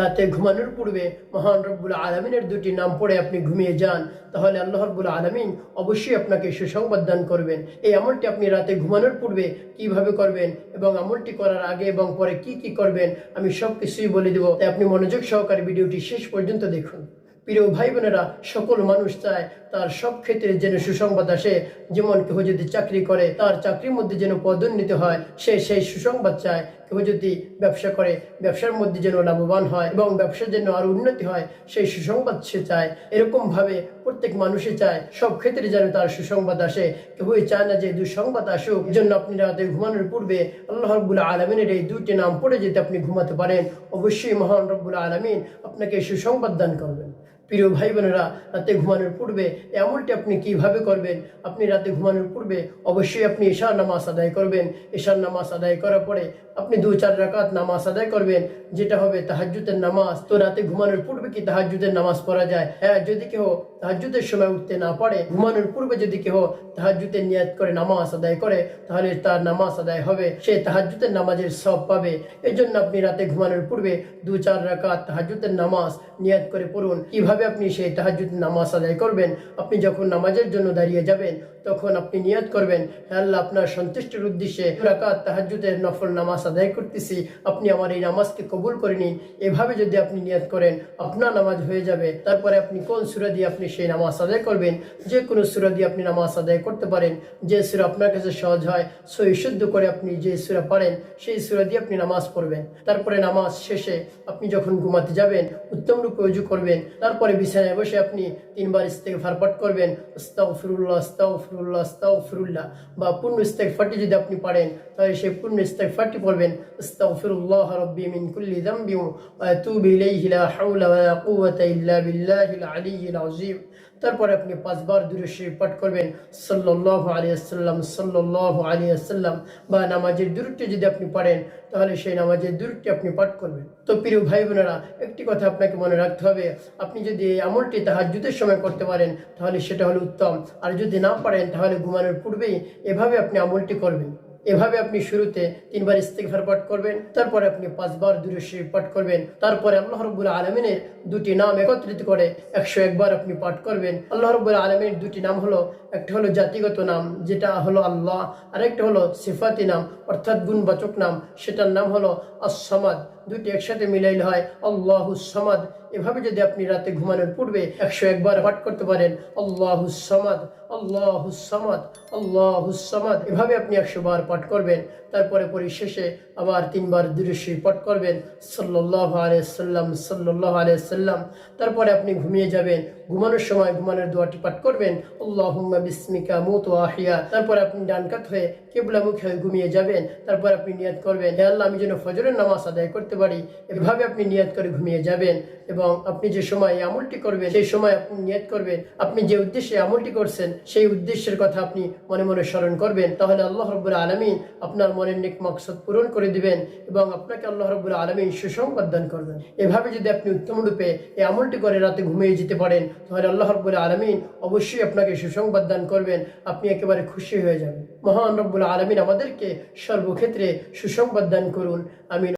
রাতে ঘুমানোর পূর্বে মহান রব্বুল আলমিনের দুটি নাম পড়ে আপনি ঘুমিয়ে যান, তাহলে আল্লাহ রব্বুল আলমিন অবশ্যই আপনাকে সুসংবাদ দান করবেন। এই আমলটি আপনি রাতে ঘুমানোর পূর্বে কীভাবে করবেন এবং আমলটি করার আগে এবং পরে কি কি করবেন, আমি সব কিছুই বলে দেবো। তাই আপনি মনোযোগ সহকারে ভিডিওটি শেষ পর্যন্ত দেখুন। প্রিয় ভাই বোনেরা সকল মানুষ চায় তার সব ক্ষেত্রে যেন সুসংবাদ আসে। যেমন কেউ যদি চাকরি করে, তার চাকরির মধ্যে যেন পদোন্নতি হয়, সে সেই সুসংবাদ চায়। কেউ যদি ব্যবসা করে, ব্যবসার মধ্যে যেন লাভবান হয় এবং ব্যবসার যেন আরও উন্নতি হয়, সেই সুসংবাদ সে চায়। এরকমভাবে প্রত্যেক মানুষই চায়, সব ক্ষেত্রে যেন তার সুসংবাদ আসে। কেউই চায় না যে দুঃসংবাদ আসুক জন্য আপনি রাতে ঘুমানোর পূর্বে আল্লাহ রব্বুল আলমিনের এই দুইটি নাম পড়ে যেতে আপনি ঘুমাতে পারেন। অবশ্যই মহান রব্বুল আলমিন আপনাকে সুসংবাদ দান করবেন। প্রিয় ভাই বোনেরা রাতে ঘুমানোর পূর্বে এই আমলটি আপনি কীভাবে করবেন? আপনি রাতে ঘুমানোর পূর্বে অবশ্যই আপনি ঈশার নামাজ আদায় করবেন। ঈশার নামাজ আদায় করার পরে আপনি দু চার রাকাত নামাজ আদায় করবেন, যেটা হবে তাহাজ্জুদের নামাজ। তো রাতে ঘুমানোর পূর্বে কি তাহাজ্জুদের নামাজ পড়া যায়? হ্যাঁ যদি কেউ তাহাজ্জুদের সময় উঠতে না পারে, ঘুমানোর পূর্বে যদি কেউ তাহাজ্জুদের নিয়াত করে নামাজ আদায় করে, তাহলে তার নামাজ আদায় হবে। সে তাহাজ্জুদের নামাজের সব পাবে। এই জন্য আপনি রাতে ঘুমানোর পূর্বে দু চার রাকাত তাহাজ্জুদের নামাজ নিয়াত করে পড়ুন। কীভাবে আপনি সেই তাহাজ্জুদের নামাজ আদায় করবেন, আপনি যখন নামাজের জন্য দাঁড়িয়ে যাবেন, তখন আপনি নিয়াত করবেন, হে আল্লাহ, আপনার সন্তুষ্টির উদ্দেশ্যে রাকাত তাহাজ্জুদের নফল নামাজ আদায় করতেছি, আপনি আমার এই নামাজকে কবুল করে নিন। এভাবে যদি আপনি নিয়াত করেন, আপনার নামাজ হয়ে যাবে। তারপরে আপনি কোন সুরা দিয়ে আপনি সেই নামাজ আদায় করবেন? যে কোনো সুরা দিয়ে আপনি নামাজ আদায় করতে পারেন। যে সুরা আপনার কাছে সহজ হয়, সই শুদ্ধ করে আপনি যে সুরা পারেন, সেই সুরা দিয়ে আপনি নামাজ পড়বেন। তারপরে নামাজ শেষে আপনি যখন ঘুমাতে যাবেন উত্তম রূপে উজু করবেন। তারপরে বিছানায় বসে আপনি তিনবার ইস্তেক পাঠ করবেন, আস্তাগফিরুল্লাহ আস্তাগফিরুল্লাহ আস্তাগফিরুল্লাহ বা পূর্ণ ইস্তেগফারটি যদি আপনি পারেন সেই পূর্ণ ইস্তেগফারটি পড়বেন। আস্তাগফিরুল্লাহ রাব্বি মিন কুল্লি যামবি ওয়া আতুবু ইলাইহি লা হাওলা ওয়া কুওয়াতা ইল্লা বিল্লাহিল আলিয়্যিল তারপরে আপনি পাঁচবার দূরে পাঠ করবেন। ওয়াসাল্লাম, সাল্লাল্লাহু আলাইহি ওয়াসাল্লাম। বা নামাজের দূরটি যদি আপনি পারেন, তাহলে সেই নামাজের দূরটি আপনি পাঠ করবেন। তো প্রিয় ভাই বোনেরা একটি কথা আপনাকে মনে রাখতে হবে। আপনি যদি এই আমলটি তাহাজ্জুদের সময় করতে পারেন, তাহলে সেটা হলো উত্তম। আর যদি না পারেন, তাহলে ঘুমানোর পূর্বেই এভাবে আপনি আমলটি করবেন। এভাবে আপনি শুরুতে তিনবার ইস্তেকফার পাঠ করবেন, তারপরে আপনি পাঁচবার দূরশ্রী পাঠ করবেন, তারপরে আল্লাহ রব্বুল আলমিনের দুটি নাম একত্রিত করে একশো একবার আপনি পাঠ করবেন। আল্লাহ রব্বুল আলমিনের দুটি নাম হলো, একটা হলো জাতিগত নাম, যেটা হলো আল্লাহ, আরেকটা হলো সিফাতি নাম, অর্থাৎ গুণবাচক নাম, সেটার নাম হলো আসমাদ দুটি একসাথে মিলাইলে হয়, আল্লাহু সমাদ। এভাবে যদি আপনি রাতে ঘুমানোর পূর্বে একশো একবার পাঠ করতে পারেন, আল্লাহু সমাদ আল্লাহু সমাদ আল্লাহু সমাদ। এভাবে আপনি একশো বার পাঠ করবেন, তারপরে পরিশেষে আবার তিনবার দৃশ্যই পাঠ করবেন সাল্লাহ আলিয়াল্লাম সাল্লাহ আলিয়াল্লাম তারপরে আপনি ঘুমিয়ে যাবেন, ঘুমানোর সময় ঘুমানোর দোয়াটি পাঠ করবেন, আল্লাহুম্মা বিসমিকা মুত আহিয়া তারপর আপনি ডান কাত হয়ে কেবলা মুখে হয়ে ঘুমিয়ে যাবেন, তারপর আপনি নিয়াত করবেন, হে আল্লাহ, আমি যেন ফজরের নামাজ আদায় করতে পারি, এভাবে আপনি নিয়াত করে ঘুমিয়ে যাবেন এবং আপনি যে সময় আমলটি করবেন, সেই সময় আপনি নিয়াত করবেন, আপনি যে উদ্দেশ্যে আমলটি করছেন, সেই উদ্দেশ্যের কথা আপনি মনে মনে স্মরণ করবেন, তাহলে আল্লাহ রব্বুল আলমিন আপনার মনের নেক মকসদ পূরণ করে দিবেন এবং আপনাকে আল্লাহ রব্বুল আলমিন সুসংবাদ দান করবেন। এভাবে যদি আপনি উত্তম রূপে এই আমলটি করে রাতে ঘুমিয়ে যেতে পারেন, তাহলে আল্লাহ রব্বুল আলমিন অবশ্যই আপনাকে সুসংবাদ দান করবেন, আপনি একেবারে খুশি হয়ে যাবেন। মহান রব্বুল আলমিন আমাদেরকে সর্বক্ষেত্রে সুসংবাদ দান করুন। আমি